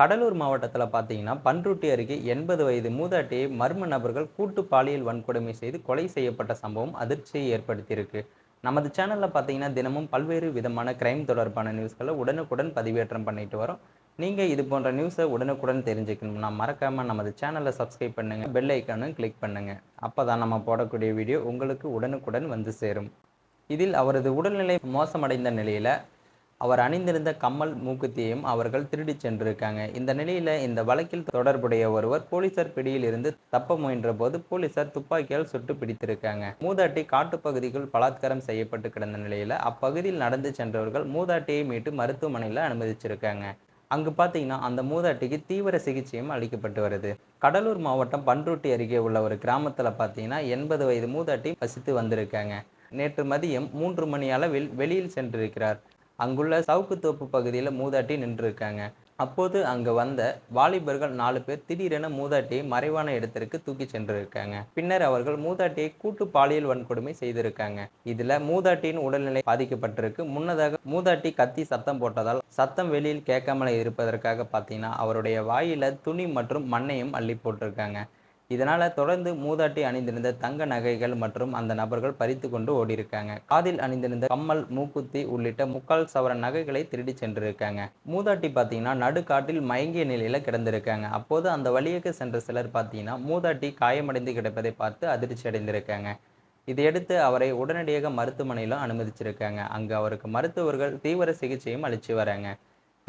கடலூர் மாவட்டத்தில் பார்த்தீங்கன்னா பன்ருட்டி அருகே எண்பது வயது மூதாட்டியை மர்ம நபர்கள் கூட்டு பாலியல் வன்கொடுமை செய்து கொலை செய்யப்பட்ட சம்பவம் அதிர்ச்சியை ஏற்படுத்தியிருக்கு. நமது சேனலில் பார்த்தீங்கன்னா தினமும் பல்வேறு விதமான கிரைம் தொடர்பான நியூஸ்களை உடனுக்குடன் பதிவேற்றம் பண்ணிட்டு வரோம். நீங்கள் இது போன்ற நியூஸை உடனுக்குடன் தெரிஞ்சுக்கணும்னா மறக்காமல் நமது சேனலை சப்ஸ்கிரைப் பண்ணுங்கள் பெல் ஐக்கானும் கிளிக் பண்ணுங்கள் அப்போ தான் நம்ம போடக்கூடிய வீடியோ உங்களுக்கு உடனுக்குடன் வந்து சேரும். இதில் அவரது உடல்நிலை மோசமடைந்த நிலையில் அவர் அணிந்திருந்த கம்மல் மூக்குத்தியையும் அவர்கள் திருடிச் சென்றிருக்காங்க. இந்த நிலையில இந்த வழக்கில் தொடர்புடைய ஒருவர் போலீசார் பிடியில் இருந்து தப்ப முயன்ற போது போலீசார் துப்பாக்கியால் சுட்டு பிடித்திருக்காங்க. மூதாட்டி காட்டுப்பகுதிக்குள் பலாத்காரம் செய்யப்பட்டு கிடந்த நிலையில அப்பகுதியில் நடந்து சென்றவர்கள் மூதாட்டியை மீட்டு மருத்துவமனையில் அனுமதிச்சிருக்காங்க. அங்கு பார்த்தீங்கன்னா அந்த மூதாட்டிக்கு தீவிர சிகிச்சையும் அளிக்கப்பட்டு வருது. கடலூர் மாவட்டம் பன்ருட்டி அருகே உள்ள ஒரு கிராமத்தில் பார்த்தீங்கன்னா எண்பது வயது மூதாட்டி வசித்து வந்திருக்காங்க. நேற்று மதியம் மூன்று மணி அளவில் வெளியில் சென்றிருக்கிறார். அங்குள்ள சவுக்குத்தோப்பு பகுதியில் மூதாட்டி நின்றுருக்காங்க. அப்போது அங்கு வந்த வாலிபர்கள் நாலு பேர் திடீரென மூதாட்டியை மறைவான இடத்திற்கு தூக்கி சென்றிருக்காங்க. பின்னர் அவர்கள் மூதாட்டியை கூட்டு பாலியல் வன்கொடுமை செய்திருக்காங்க. இதுல மூதாட்டியின் உடல்நிலை பாதிக்கப்பட்டிருக்கு. முன்னதாக மூதாட்டி கத்தி சத்தம் போட்டதால் சத்தம் வெளியில் கேட்காமல இருப்பதற்காக பார்த்தீங்கன்னா அவருடைய வாயில துணி மற்றும் மண்ணையும் அள்ளி போட்டிருக்காங்க. இதனால தொடர்ந்து மூதாட்டி அணிந்திருந்த தங்க நகைகள் மற்றும் அந்த நபர்கள் பறித்து கொண்டு ஓடியிருக்காங்க. காதில் அணிந்திருந்த கம்மல் மூக்குத்தி உள்ளிட்ட முக்கால் சவர நகைகளை திருடி சென்றிருக்காங்க. மூதாட்டி பார்த்தீங்கன்னா நடுக்காட்டில் மயங்கிய நிலையில கிடந்திருக்காங்க. அப்போது அந்த வழியாக சென்ற சிலர் பார்த்தீங்கன்னா மூதாட்டி காயமடைந்து கிடப்பதை பார்த்து அதிர்ச்சி அடைந்திருக்காங்க. இதையடுத்து அவரை உடனடியாக மருத்துவமனையிலும் அனுமதிச்சிருக்காங்க. அங்கு அவருக்கு மருத்துவர்கள் தீவிர சிகிச்சையும் அளிச்சு வராங்க.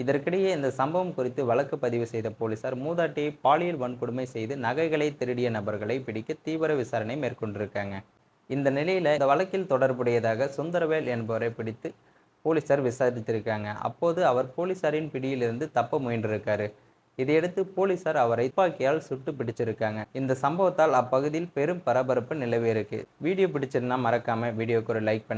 இதற்கிடையே இந்த சம்பவம் குறித்து வழக்கு பதிவு செய்த போலீசார் மூதாட்டியை பாலியல் வன்கொடுமை செய்து நகைகளை திருடிய நபர்களை பிடிக்க தீவிர விசாரணை மேற்கொண்டிருக்காங்க. இந்த நிலையில இந்த வழக்கில் தொடர்புடையதாக சுந்தரவேல் என்பவரை பிடித்து போலீசார் விசாரித்திருக்காங்க. அப்போது அவர் போலீசாரின் பிடியிலிருந்து தப்ப முயன்றிருக்காரு. இதையடுத்து போலீசார் அவரை துப்பாக்கியால் சுட்டு பிடிச்சிருக்காங்க. இந்த சம்பவத்தால் அப்பகுதியில் பெரும் பரபரப்பு நிலவியிருக்கு. வீடியோ பிடிச்சிருந்தா மறக்காம வீடியோக்கு ஒரு லைக் பண்ணுங்க.